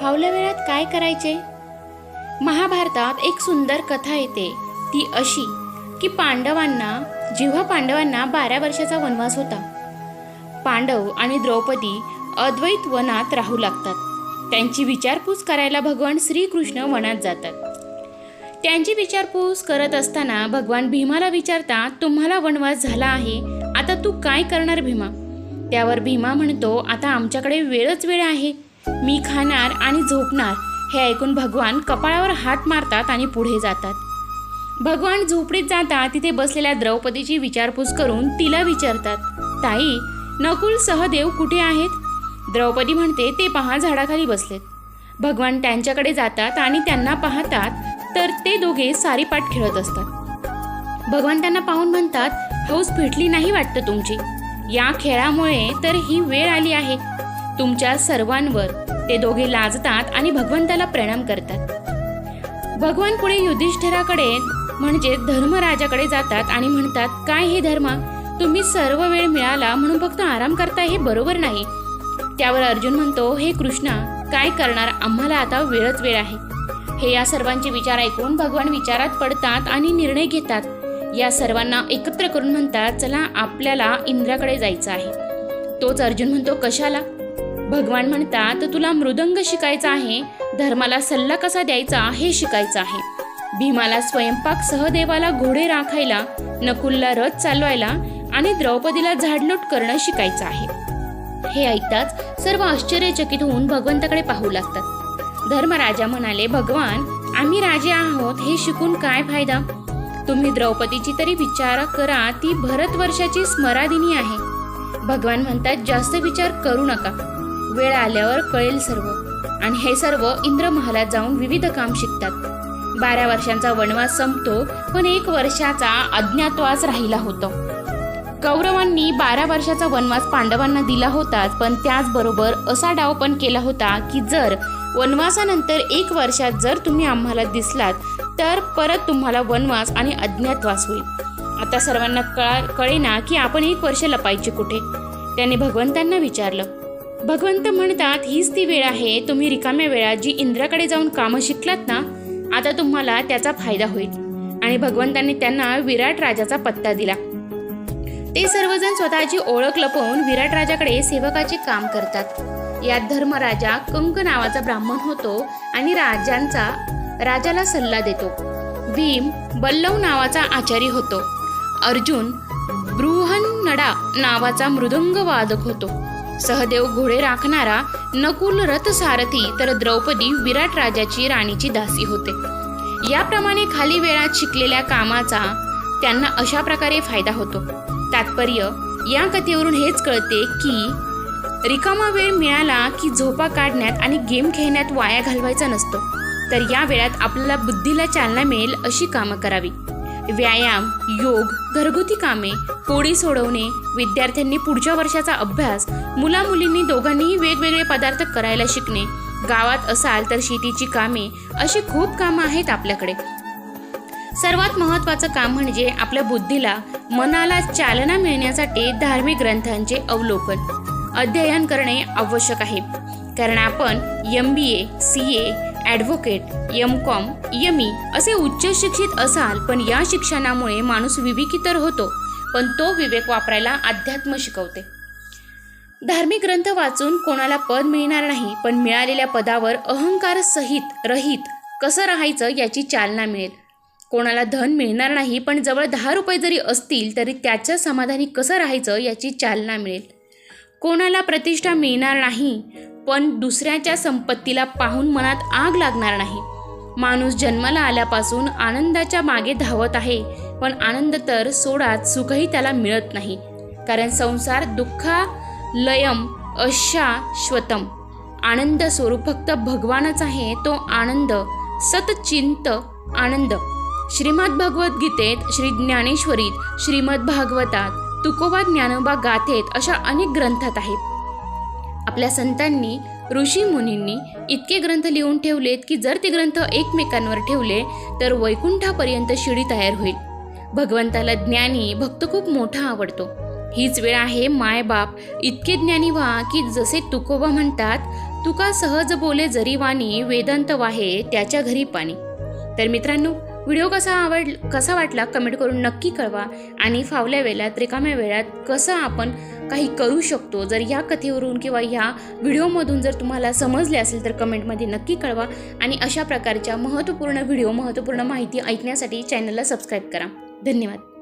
फावल्या वेळात काय करायचे? महाभारतात एक सुंदर कथा येते. ती अशी की पांडवांना जेव्हा पांडवांना बारा वर्षाचा वनवास होता पांडव आणि द्रौपदी अद्वैत वनात राहू लागतात. त्यांची विचारपूस करायला भगवान श्रीकृष्ण वनात जातात. त्यांची विचारपूस करत असताना भगवान भीमाला विचारता तुम्हाला वनवास झाला आहे आता तू काय करणार भीमा? त्यावर भीमा म्हणतो आता आमच्याकडे वेळच वेळ आहे. मी खाणार आणि झोपणार हे ऐकून भगवान कपाळावर हात मारतात आणि पुढे जातात. भगवान झोपडीत जाता तिथे बसलेल्या द्रौपदीची विचारपूस करून तिला विचारतात ताई नकुल सहदेव कुठे आहेत? द्रौपदी म्हणते ते पहा झाडाखाली बसलेत. भगवान त्यांच्याकडे जातात आणि त्यांना पाहतात तर ते दोघे सारीपाट खेळत असतात. भगवान त्यांना पाहून म्हणतात हौस फिटली नाही वाटतं तुमची. या खेळामुळे तर ही वेळ आली आहे. तुमच्या सर्वांवर ते दोघे लाजतात आणि भगवंताला प्रणाम करतात. भगवान पुढे युधिष्ठिराकडे म्हणजे धर्मराजाकडे जातात आणि म्हणतात काय हे धर्मा? तुम्ही सर्व वेळ मिळाला म्हणून फक्त आराम करता हे बरोबर नाही. त्यावर अर्जुन म्हणतो हे कृष्णा काय करणार? आम्हाला आता वेळच वेळ आहे. हे या सर्वांचे विचार ऐकून भगवान विचारात पडतात आणि निर्णय घेतात. या सर्वांना एकत्र करून म्हणतात चला आपल्याला इंद्राकडे जायचं आहे. तोच अर्जुन म्हणतो कशाला? भगवान म्हणतात तुला मृदंग शिकायचा आहे. धर्माला सल्ला कसा द्यायचा हे शिकायचं आहे. भीमाला स्वयंपाक सहदेवाला घोडे राखायला नकुलला रथ चालवायला आणि द्रौपदीला झाडलोट करणं शिकायचं आहे. हे ऐकताच सर्व आश्चर्यचकित होऊन भगवंताकडे पाहू लागतात. धर्मराजा म्हणाले भगवान आम्ही राजे आहोत. हे शिकून काय फायदा? तुम्ही द्रौपदीची तरी विचार करा. ती भरत वर्षाची स्मरादिनी आहे. भगवान म्हणतात जास्त विचार करू नका. वेळ आल्यावर कळेल सर्व. आणि हे सर्व इंद्र महालात जाऊन विविध काम शिकतात. बारा वर्षांचा वनवास संपतो पण एक वर्षाचा अज्ञातवास राहिला होता. कौरवांनी बारा वर्षाचा वनवास पांडवांना दिला होताच पण त्याचबरोबर असा डाव पण केला होता की जर वनवासानंतर एक वर्षात जर तुम्ही आम्हाला दिसलात तर परत तुम्हाला वनवास आणि अज्ञातवास होईल. आता सर्वांना कळा कळेना की आपण एक वर्ष लपायचे कुठे? त्याने भगवंतांना विचारलं. भगवंत म्हणतात हीच ती वेळ आहे तुम्ही रिकाम्या वेळात जी इंद्राकडे जाऊन कामं शिकलात ना आता तुम्हाला त्याचा फायदा होईल. आणि भगवंतांनी त्यांना विराट राजाचा पत्ता दिला. ते सर्वजण स्वतःची ओळख लपवून विराट राजाकडे सेवकाचे काम करतात. यात धर्मराजा कंक नावाचा ब्राह्मण होतो आणि राजांचा राजाला सल्ला देतो. भीम बल्लव नावाचा आचारी होतो. अर्जुन बृहन्नडा नावाचा मृदंग वादक होतो. सहदेव घोडे राखणारा नकुल रथसारथी तर द्रौपदी विराट राजाची राणीची दासी होते. याप्रमाणे खाली वेळात शिकलेल्या कामाचा त्यांना अशा प्रकारे फायदा होतो. तात्पर्य या कथेवरून हेच कळते की रिकामा वेळ मिळाला की झोपा काढण्यात आणि गेम खेळण्यात वाया घालवायचा नसतो. तर या वेळात आपल्याला बुद्धीला चालना मिळेल अशी कामं करावी. व्यायाम योग घरगुती कामे कोडी सोडवणे विद्यार्थ्यांनी पुढच्या वर्षाचा अभ्यास मुला मुलींनी दोघांनीही वेगवेगळे पदार्थ करायला शिकणे. गावात असाल तर शेतीची कामे अशी खूप कामं आहेत आपल्याकडे. सर्वात महत्त्वाचं काम म्हणजे आपल्या बुद्धीला मनाला चालना मिळण्यासाठी धार्मिक ग्रंथांचे अवलोकन. अध्ययन करणे आवश्यक आहे. कारण आपण M B A C A advocate M com M E असे उच्च शिक्षित असाल पण या शिक्षणामुळे माणूस विवेकी तर होतो पण तो विवेक वापरायला अध्यात्म शिकवते. धार्मिक ग्रंथ वाचून कोणाला पद मिळणार नाही पण मिळालेल्या पदावर अहंकार सहित रहित कसं राहायचं याची चालना मिळेल. कोणाला धन मिळणार नाही पण जवळ दहा रुपये जरी असतील तरी त्याच्या समाधानी कसं राहायचं याची चालना मिळेल. कोणाला प्रतिष्ठा मिळणार नाही पण दुसऱ्याच्या संपत्तीला पाहून मनात आग लागणार नाही. माणूस जन्माला आल्यापासून आनंदाच्या मागे धावत आहे पण आनंद तर सोडात सुखही त्याला मिळत नाही कारण संसार दुःखा लयम अशाश्वतम आनंद स्वरूप फक्त भगवानच आहे तो आनंद सतचिंत आनंद. श्रीमद भगवद्गीतेत श्री ज्ञानेश्वरीत श्रीमद भागवतात तुकोबा ज्ञानोबा गाथेत अशा अनेक ग्रंथात आहेत. आपल्या संतांनी ऋषी मुनींनी इतके ग्रंथ लिहून ठेवलेत की जर ते ग्रंथ एकमेकांवर ठेवले तर वैकुंठापर्यंत शिडी तयार होईल. भगवंताला ज्ञानी भक्त खूप मोठा आवडतो. हीच वेळ आहे मायबाप इतके ज्ञानी व्हा की जसे तुकोबा म्हणतात तुका सहज बोले जरी वाणी वेदांत वाहे त्याच्या घरी पाणी. तर मित्रांनो व्हिडिओ कसा आवड कसा वाटला कमेंट करून नक्की कळवा आणि फावल्या वेळात रिकाम्या वेळात कसं आपण काही करू शकतो. जर या कथेवरून किंवा ह्या व्हिडिओमधून जर तुम्हाला समजले असेल तर कमेंटमध्ये नक्की कळवा आणि अशा प्रकारच्या महत्त्वपूर्ण व्हिडिओ महत्त्वपूर्ण माहिती ऐकण्यासाठी चॅनलला सबस्क्राईब करा. धन्यवाद.